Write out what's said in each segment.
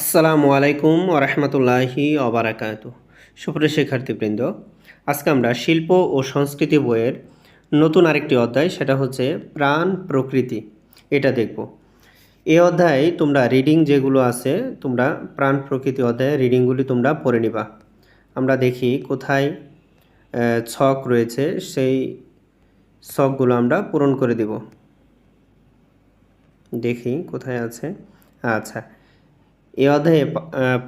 আসসালামু আলাইকুম ওরহমতুল্লাহি অবরাকাত সুপ্রিয় শিক্ষার্থীবৃন্দ, আজকে আমরা শিল্প ও সংস্কৃতি বইয়ের নতুন আরেকটি অধ্যায়, সেটা হচ্ছে প্রাণ প্রকৃতি। এটা দেখব। এই অধ্যায়ে তোমরা রিডিং যেগুলো আছে, তোমরা প্রাণ প্রকৃতি অধ্যায়ে রিডিংগুলি তোমরা পড়ে নিবা। আমরা দেখি কোথায় ছক রয়েছে, সেই ছকগুলো আমরা পূরণ করে দেব। দেখি কোথায় আছে। আচ্ছা এই অধ্যায়ে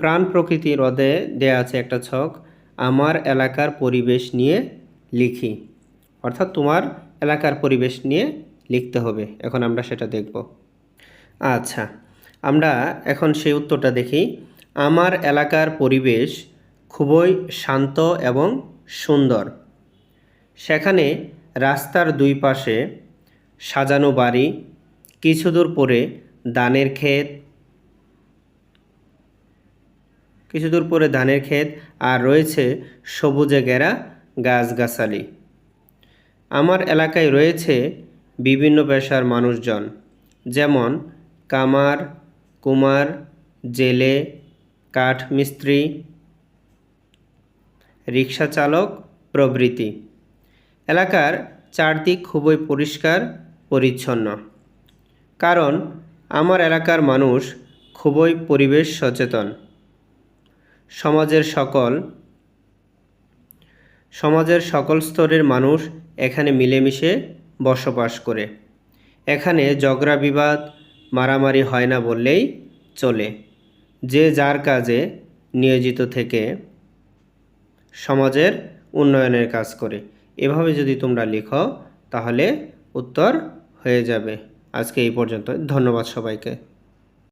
প্রাণ প্রকৃতির অধ্যায়ে দেয়া আছে একটা ছক, আমার এলাকার পরিবেশ নিয়ে লিখি। অর্থাৎ তোমার এলাকার পরিবেশ নিয়ে লিখতে হবে। এখন আমরা সেটা দেখব। আচ্ছা আমরা এখন সেই উত্তরটা দেখি। আমার এলাকার পরিবেশ খুবই শান্ত এবং সুন্দর। সেখানে রাস্তার দুই পাশে সাজানো বাড়ি, কিছু দূর পরে ধানের ক্ষেত কিছু দূর পরে ধানের ক্ষেত আর রয়েছে সবুজে ঘেরা গাছগাছালি। আমার এলাকায় রয়েছে বিভিন্ন পেশার মানুষজন, যেমন কামার, কুমার, জেলে, কাঠ মিস্ত্রি, রিক্সা চালক, প্রভৃতি। এলাকার চারদিক খুবই পরিষ্কার, পরিচ্ছন্ন। কারণ আমার এলাকার মানুষ খুবই পরিবেশ সচেতন। সমাজের সকল সমাজের সকল স্তরের মানুষ এখানে মিলেমিশে বসবাস করে। এখানে ঝগড়া, বিবাদ, মারামারি হয় না বললেই চলে। যে যার কাজে নিয়োজিত থেকে সমাজের উন্নয়নের কাজ করে। এভাবে যদি তোমরা লিখো, তাহলে উত্তর হয়ে যাবে। আজকে এই পর্যন্ত ধন্যবাদ সবাইকে।